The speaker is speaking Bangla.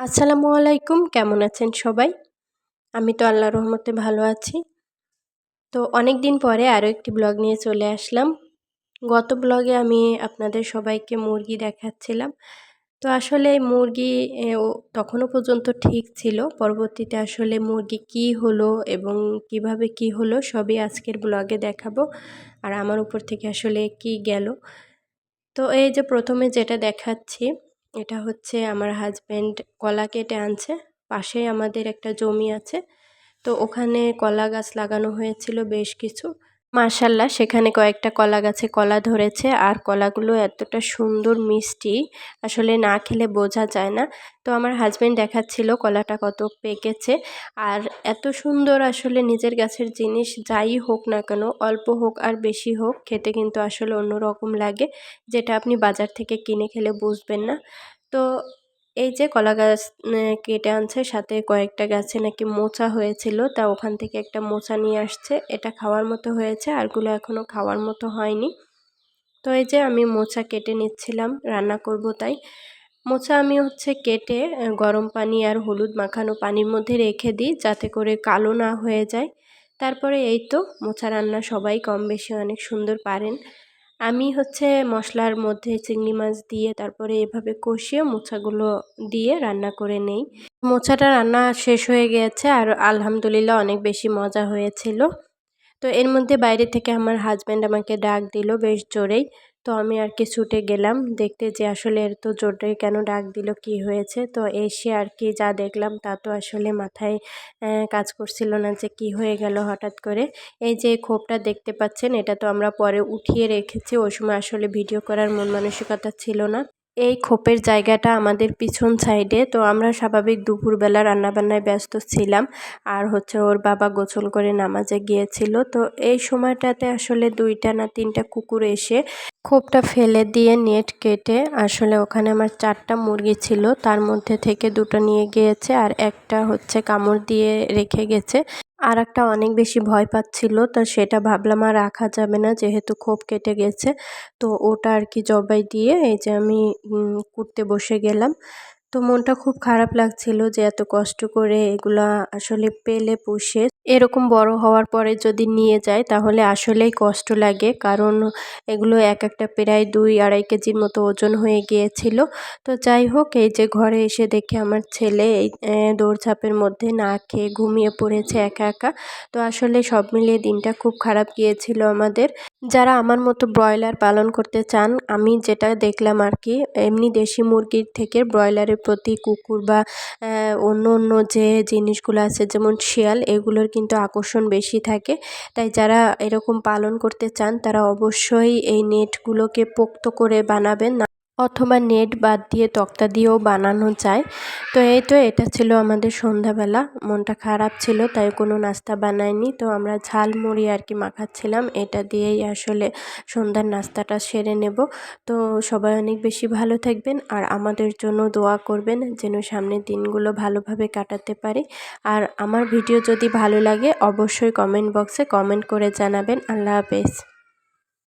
আসসালামু আলাইকুম, কেমন আছেন সবাই? আমি তো আল্লাহ রহমতে ভালো আছি। তো অনেক দিন পরে আরও একটি ব্লগ নিয়ে চলে আসলাম। গত ব্লগে আমি আপনাদের সবাইকে মুরগি দেখাচ্ছিলাম। তো আসলে মুরগি তখনও পর্যন্ত ঠিক ছিল। পরবর্তীতে আসলে মুরগি কি হলো এবং কীভাবে কি হলো সবই আজকের ব্লগে দেখাবো। আর আমার উপর থেকে আসলে কি গেল। তো এই যে প্রথমে যেটা দেখাচ্ছি এটা হচ্ছে আমার হাজব্যান্ড কলা কেটে আনছে। পাশেই আমাদের একটা জমি আছে। তো ওখানে কলা গাছ লাগানো হয়েছিল বেশ কিছু। মার্শাল্লাহ সেখানে কয়েকটা কলা গাছে কলা ধরেছে আর কলাগুলো এতটা সুন্দর, মিষ্টি, আসলে না খেলে বোঝা যায় না। তো আমার হাজব্যান্ড দেখাচ্ছিল কলাটা কত পেকেছে আর এত সুন্দর আসলে নিজের গাছের জিনিস যাই হোক না কেন, অল্প হোক আর বেশি হোক, খেতে কিন্তু আসলে অন্যরকম লাগে, যেটা আপনি বাজার থেকে কিনে খেলে বুঝবেন না। তো এই যে কলা গাছ কেটে আনছে, সাথে কয়েকটা গাছে নাকি মোচা হয়েছিল, তা ওখান থেকে একটা মোচা নিয়ে আসছে, এটা খাওয়ার মতো হয়েছে, আরগুলো এখনও খাওয়ার মতো হয়নি। তো এই যে আমি মোচা কেটে নিচ্ছিলাম, রান্না করব তাই। মোচা আমি হচ্ছে কেটে গরম পানি আর হলুদ মাখানো পানির মধ্যে রেখে দিই, যাতে করে কালো না হয়ে যায়। তারপরে এই তো, মোচা রান্না সবাই কম বেশি অনেক সুন্দর পারেন। আমি হচ্ছে মশলার মধ্যে চিংড়ি মাছ দিয়ে, তারপরে এভাবে কষিয়ে মোছাগুলো দিয়ে রান্না করে নেই। মোছাটা রান্না শেষ হয়ে গেছে আর আলহামদুলিল্লাহ অনেক বেশি মজা হয়েছিল। তো এর মধ্যে বাইরে থেকে আমার হাজব্যান্ড আমাকে ডাক দিল বেশ জোরেই। তো আমি আর কি ছুটে গেলাম। দেখতে যে আসলে এর তো জোরে কেন ডাক দিল, কি হয়েছে? তো এসে আর কি যা দেখলাম তা তো আসলে মাথায় কাজ করছিল না যে কি হয়ে গেল হঠাৎ করে। এই যে খোপটা দেখতে পাচ্ছেন, এটা তো আমরা পরে উঠিয়ে রেখেছি। ওই সময় আসলে ভিডিও করার মন মানসিকতা ছিল না। এই খোপের জায়গাটা আমাদের পিছন সাইডে, তো আমরা স্বাভাবিক দুপুরবেলা রান্নাবান্নায় ব্যস্ত ছিলাম। আর হচ্ছে ওর বাবা গোসল করে নামাজে গিয়েছিল। তো এই সময়টাতে আসলে দুইটা না তিনটা কুকুর এসে খোপটা ফেলে দিয়ে নেট কেটে আসলে ওখানে আমার চারটা মুরগি ছিল। তার মধ্যে থেকে দুটো নিয়ে গিয়েছে আর একটা হচ্ছে কামড় দিয়ে রেখে গেছে। আর একটা অনেক বেশি ভয় পাচ্ছিল, তো সেটা ভাবলাম আর রাখা যাবে না যেহেতু খোপ কেটে গেছে। তো ওটা আর কি জবাই দিয়ে এই যে আমি কুটতে বসে গেলাম। তো মনটা খুব খারাপ লাগছিল যে এত কষ্ট করে এগুলা আসলে পেলে পুষে। এরকম বড় হওয়ার পরে যদি নিয়ে যায় তাহলে আসলেই কষ্ট লাগে। কারণ এগুলো এক একটা প্রায় দুই আড়াই কেজির মতো ওজন হয়ে গিয়েছিল। তো যাই হোক, এই যে ঘরে এসে দেখে আমার ছেলে এই দৌড়ঝাঁপের মধ্যে না খেয়ে ঘুমিয়ে পড়েছে একা একা। তো আসলে সব মিলিয়ে দিনটা খুব খারাপ গিয়েছিল আমাদের। যারা আমার মতো ব্রয়লার পালন করতে চান, আমি যেটা দেখলাম আর কি, এমনি দেশি মুরগির থেকে ব্রয়লারের প্রতি কুকুর বা অন্য অন্য যে জিনিসগুলো আছে, যেমন শিয়াল, এগুলোর কিন্তু আকর্ষণ বেশি থাকে। তাই যারা এরকম পালন করতে চান, তারা অবশ্যই এই নেটগুলোকে পোক্ত করে বানাবেন। অথবা নেট বাদ দিয়ে তক্তা দিয়েও বানানো যায়। তো এই তো এটা ছিল আমাদের সন্ধ্যাবেলা। মনটা খারাপ ছিল, তাই কোনো নাস্তা বানায়নি তো আমরা ঝাল মুড়ি আর কি মাখাচ্ছিলাম। এটা দিয়েই আসলে সন্ধ্যার নাস্তাটা সেরে নেব। তো সবাই অনেক বেশি ভালো থাকবেন আর আমাদের জন্য দোয়া করবেন যেন সামনের দিনগুলো ভালোভাবে কাটাতে পারি। আর আমার ভিডিও যদি ভালো লাগে, অবশ্যই কমেন্ট বক্সে কমেন্ট করে জানাবেন। আল্লাহ হাফেজ।